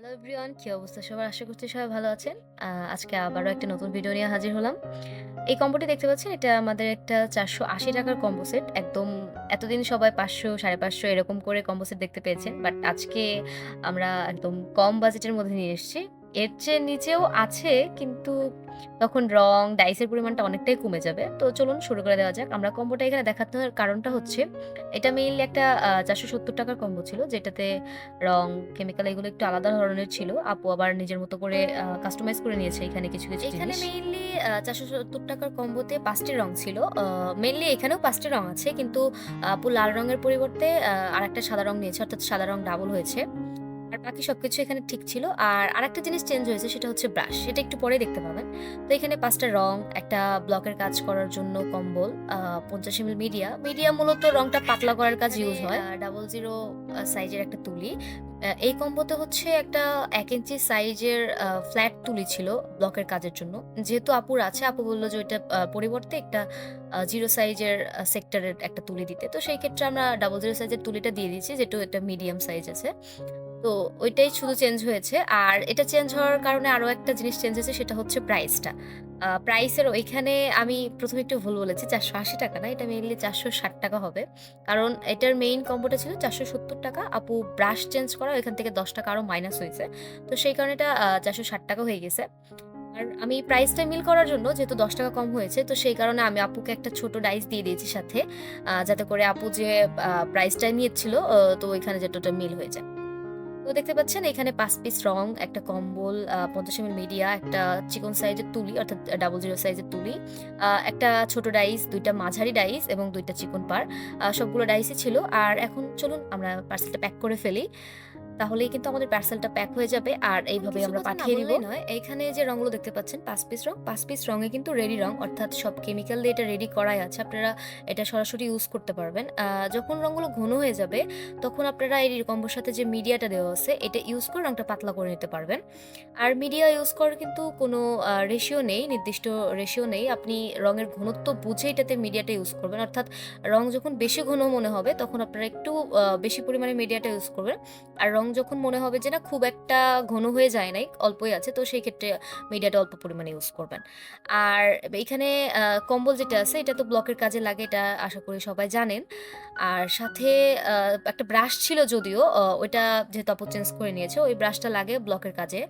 Hello everyone কী অবস্থা? সবার আশা করছি সবাই ভালো আছেন। আজকে আবারও একটা নতুন ভিডিও নিয়ে হাজির হলাম। এই কম্বোটি দেখতে পাচ্ছেন, এটা আমাদের একটা চারশো আশি টাকার কম্বো সেট একদম এতদিন সবাই পাঁচশো, সাড়ে পাঁচশো এরকম করে কম্বো সেট দেখতে পেয়েছেন। বাট আজকে আমরা একদম কম বাজেটের মধ্যে নিয়ে এসেছি। এর চেয়ে নিচেও আছে, কিন্তু তখন রং, ডাইসের পরিমাণটা অনেকটাই কমে যাবে। তো চলুন শুরু করে দেওয়া যাক। আমরা কম্বোটা এখানে দেখাতে কারণটা হচ্ছে, এটা মেইনলি একটা চারশো সত্তর টাকার কম্বো ছিল, যেটাতে রং কেমিক্যাল এগুলো একটু আলাদা ধরনের ছিল। আপু আবার নিজের মতো করে কাস্টমাইজ করে নিয়েছে এখানে কিছু কিছু এখানে মেইনলি চারশো সত্তর টাকার কম্বোতে পাঁচটি রং ছিল। মেইনলি এখানেও পাঁচটি রং আছে, কিন্তু আপু লাল রঙের পরিবর্তে আর একটা সাদা রং নিয়েছে, অর্থাৎ সাদা রং ডাবল হয়েছে। আর বাকি সবকিছু এখানে ঠিক ছিল। আর আরেকটা জিনিস চেঞ্জ হয়েছে সেটা হচ্ছে ব্রাশ সেটা একটু পরে দেখতে পাবেন। তো এখানে পাঁচটা রং একটা ব্লকের কাজ করার জন্য কম্বল পঞ্চাশ এমএল মিডিয়া মিডিয়া মূলত রংটা পাতলা করার কাজ ইউজ হয়। ডাবল জিরো সাইজের একটা তুলি। এই কম্বোতে হচ্ছে একটা এক ইঞ্চি সাইজের ফ্ল্যাট তুলি ছিল ব্লকের কাজের জন্য। যেহেতু আপুর আছে আপু বলল যে ওইটা পরিবর্তে একটা জিরো সাইজের সেক্টরের একটা তুলি দিতে। তো সেই ক্ষেত্রে আমরা ডাবল জিরো সাইজের তুলিটা দিয়ে দিয়েছি যেটা একটা মিডিয়াম সাইজ আছে। তো ওইটাই শুধু চেঞ্জ হয়েছে। আর এটা চেঞ্জ হওয়ার কারণে আরও একটা জিনিস চেঞ্জ হয়েছে, সেটা হচ্ছে প্রাইসটা প্রাইসের ওইখানে আমি প্রথমে একটু ভুল বলেছি, চারশো আশি টাকা না, এটা মেইনলি চারশো ষাট টাকা হবে। কারণ এটার মেইন কম্বোটা ছিল চারশো সত্তর টাকা। আপু ব্রাশ চেঞ্জ করা, ওইখান থেকে দশ টাকা আরও মাইনাস হয়েছে। তো সেই কারণে এটা চারশো ষাট টাকা হয়ে গেছে। আর আমি প্রাইসটা মিল করার জন্য, যেহেতু দশ টাকা কম হয়েছে, তো সেই কারণে আমি আপুকে একটা ছোট ডাইস দিয়ে দিয়েছি সাথে যাতে করে আপু যে প্রাইসটা নিয়েছিল তো ওইখানে যেটা মিল হয়ে যায়। তো দেখতে পাচ্ছেন, এখানে পাঁচ পিস রং, একটা কম্বল পঞ্চাশ এমএল মিডিয়া একটা চিকন সাইজের তুলি, অর্থাৎ ডাবল জিরো সাইজের তুলি একটা ছোট ডাইস দুইটা মাঝারি ডাইস এবং দুইটা চিকন পার সবগুলো ডাইসই ছিল। আর এখন চলুন, আমরা পার্সেলটা প্যাক করে ফেলি। তাহলেই কিন্তু আমাদের পার্সেলটা প্যাক হয়ে যাবে আর এইভাবে আমরা পাঠিয়ে দিব। নয় এইখানে যে রংগুলো দেখতে পাচ্ছেন পাঁচ পিস রং পাঁচ পিস রঙে কিন্তু রেডি রং অর্থাৎ সব কেমিক্যাল দিয়ে এটা রেডি করাই আছে। আপনারা এটা সরাসরি ইউজ করতে পারবেন। যখন রঙগুলো ঘন হয়ে যাবে তখন আপনারা এই কম্বোর সাথে যে মিডিয়াটা দেওয়া আছে এটা ইউজ করে রংটা পাতলা করে নিতে পারবেন। আর মিডিয়া ইউজ করার কিন্তু কোনো রেশিও নেই নির্দিষ্ট রেশিও নেই। আপনি রঙের ঘনত্ব বুঝে এটাতে মিডিয়াটা ইউজ করবেন। অর্থাৎ রং যখন বেশি ঘন মনে হবে তখন আপনারা একটু বেশি পরিমাণে মিডিয়াটা ইউজ করবেন। আর রং যখন মনে হবে যে না, খুব একটা ঘন হয়ে যায় নাই, অল্পই আছে, তো সেই ক্ষেত্রে মিডিয়াটা অল্প পরিমাণে ইউজ করবেন। আর এখানে কম্বল যেটা আছে, এটা তো ব্লকের কাজে লাগে, এটা আশা করি সবাই জানেন। আর সাথে একটা ব্রাশ ছিল যদিও ওইটা যেহেতু আপু চেঞ্জ করে নিয়েছে, ওই ব্রাশটা লাগে ব্লকের কাজে।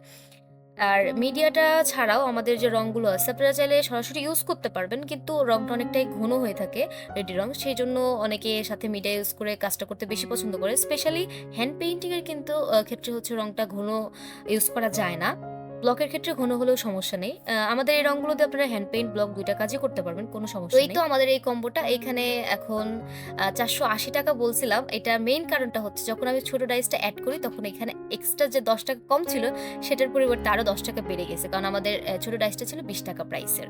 আর মিডিয়াটা ছাড়াও আমাদের যে রঙগুলো আছে, আপনারা চাইলে সরাসরি ইউজ করতে পারবেন, কিন্তু রঙটা অনেকটাই ঘন হয়ে থাকে রেডি রং সেই জন্য অনেকে সাথে মিডিয়া ইউজ করে কাজটা করতে বেশি পছন্দ করে। স্পেশালি হ্যান্ড পেইন্টিংয়ের কিন্তু ক্ষেত্রে হচ্ছে রঙটা ঘন ইউজ করা যায় না। ব্লকের ক্ষেত্রে ঘন হলেও সমস্যা নেই। আমাদের এই রঙগুলোতে দিয়ে আপনারা হ্যান্ড পেইন্ট ব্লক দুইটা কাজই করতে পারবেন কোনো সমস্যা নেই। তো আমাদের এই কম্বোটা। এখানে এখন চারশো আশি টাকা বলছিলাম। এটা মেইন কারণটা হচ্ছে যখন আমি ছোট ডাইসটা অ্যাড করি তখন এখানে এক্সট্রা যে দশ টাকা কম ছিল সেটার পরিবর্তে আরও দশ টাকা বেড়ে গেছে। কারণ আমাদের ছোট ডাইসটা ছিল বিশ টাকা প্রাইসের